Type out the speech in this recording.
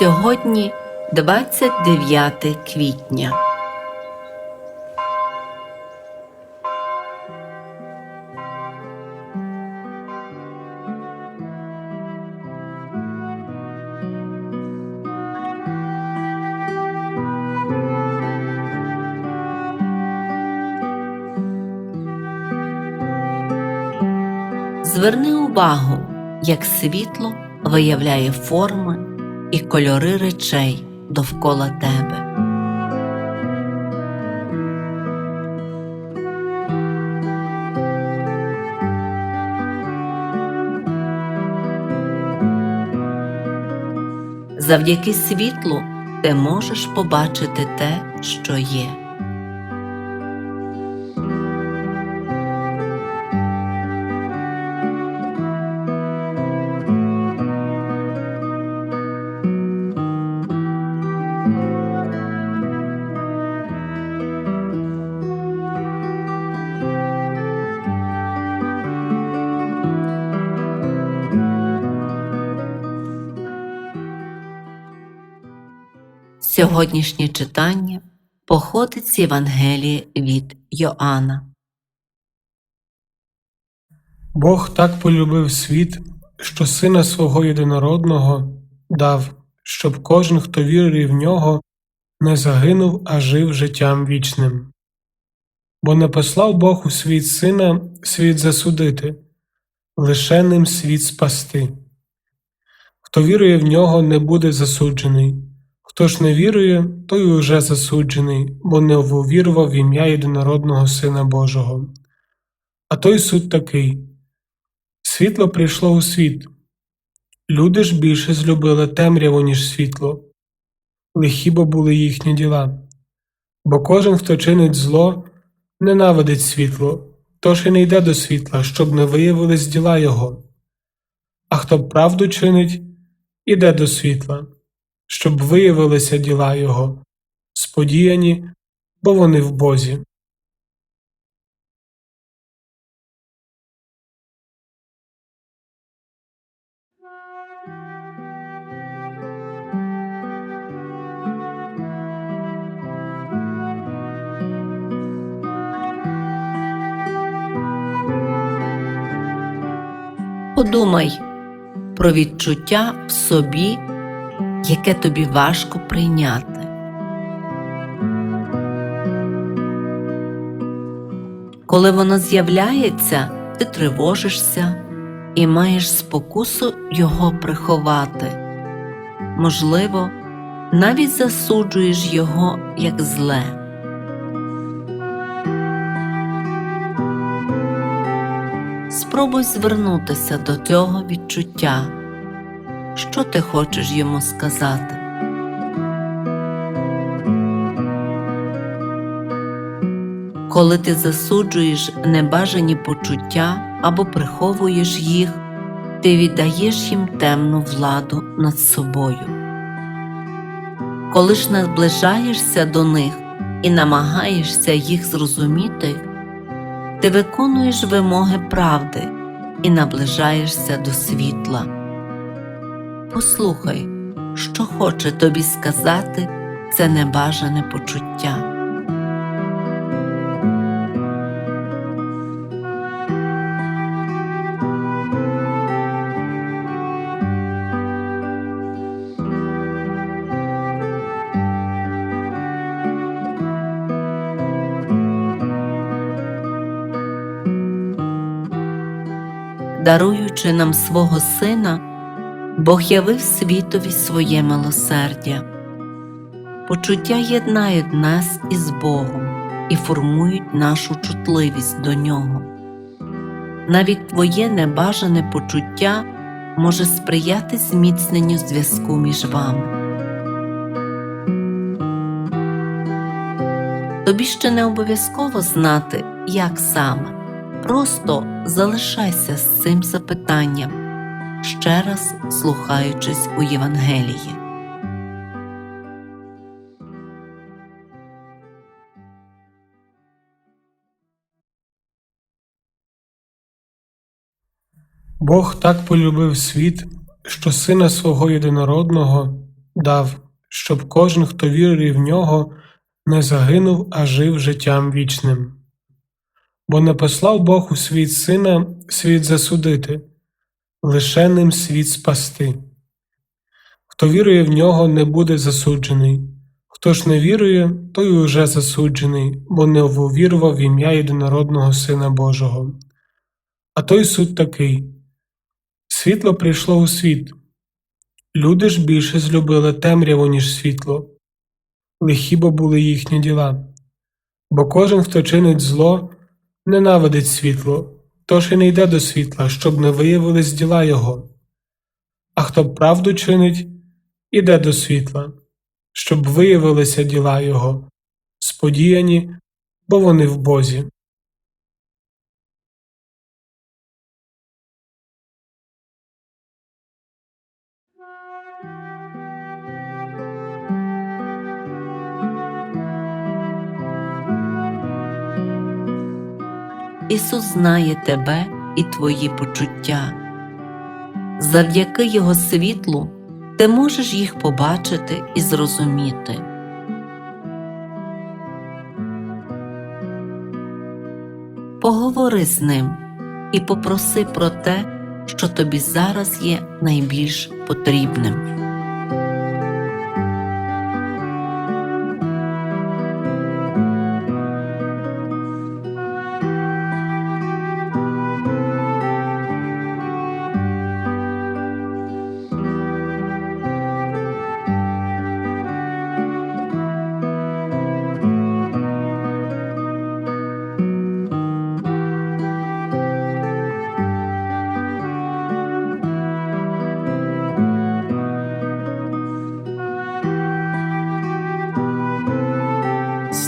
Сьогодні 29 квітня. Зверни увагу, як світло виявляє форми і кольори речей довкола тебе. Завдяки світлу ти можеш побачити те, що є. Сьогоднішнє читання походить з Євангелія від Йоанна. Бог так полюбив світ, що Сина свого єдинородного дав, щоб кожен, хто вірує в нього, не загинув, а жив життям вічним. Бо не послав Бог у світ Сина світ засудити, лише ним світ спасти. Хто вірує в нього, не буде засуджений, хто ж не вірує, той уже засуджений, бо не увірував в ім'я єдинородного Сина Божого. А той суд такий Світло прийшло у світ. Люди ж більше злюбили темряву, ніж світло, лихі бо були їхні діла. Бо кожен, хто чинить зло, ненавидить світло, тож і не йде до світла, щоб не виявились діла його. А хто правду чинить, іде до світла, щоб виявилися діла його, сподіяні, бо вони в Бозі. Подумай про відчуття в собі, яке тобі важко прийняти. Коли воно з'являється, ти тривожишся і маєш спокусу його приховати. Можливо, навіть засуджуєш його як зле. Спробуй звернутися до цього відчуття. Що ти хочеш йому сказати? Коли ти засуджуєш небажані почуття або приховуєш їх, ти віддаєш їм темну владу над собою. Коли ж наближаєшся до них і намагаєшся їх зрозуміти, ти виконуєш вимоги правди і наближаєшся до світла. Послухай, що хоче тобі сказати це небажане почуття. Даруючи нам свого Сина, Бог явив світові своє милосердя. Почуття єднають нас із Богом і формують нашу чутливість до Нього. Навіть твоє небажане почуття може сприяти зміцненню зв'язку між вами. Тобі ще не обов'язково знати, як саме. Просто залишайся з цим запитанням, ще раз слухаючись у Євангелії. Бог так полюбив світ, що Сина свого єдинородного дав, щоб кожен, хто вірує в нього, не загинув, а жив життям вічним. Бо не послав Бог у світ сина світ засудити, лише ним світ спасти. Хто вірує в нього, не буде засуджений. Хто ж не вірує, той уже засуджений, бо не увірував в ім'я єдинородного Сина Божого. А той суд такий світло прийшло у світ. Люди ж більше злюбили темряву, ніж світло, лихі бо були їхні діла. Бо кожен, хто чинить зло, ненавидить світло, тож і не йде до світла, щоб не виявились діла його. А хто правду чинить, іде до світла, щоб виявилися діла його, сподіяні, бо вони в Бозі. Ісус знає тебе і твої почуття. Завдяки Його світлу ти можеш їх побачити і зрозуміти. Поговори з ним і попроси про те, що тобі зараз є найбільш потрібним.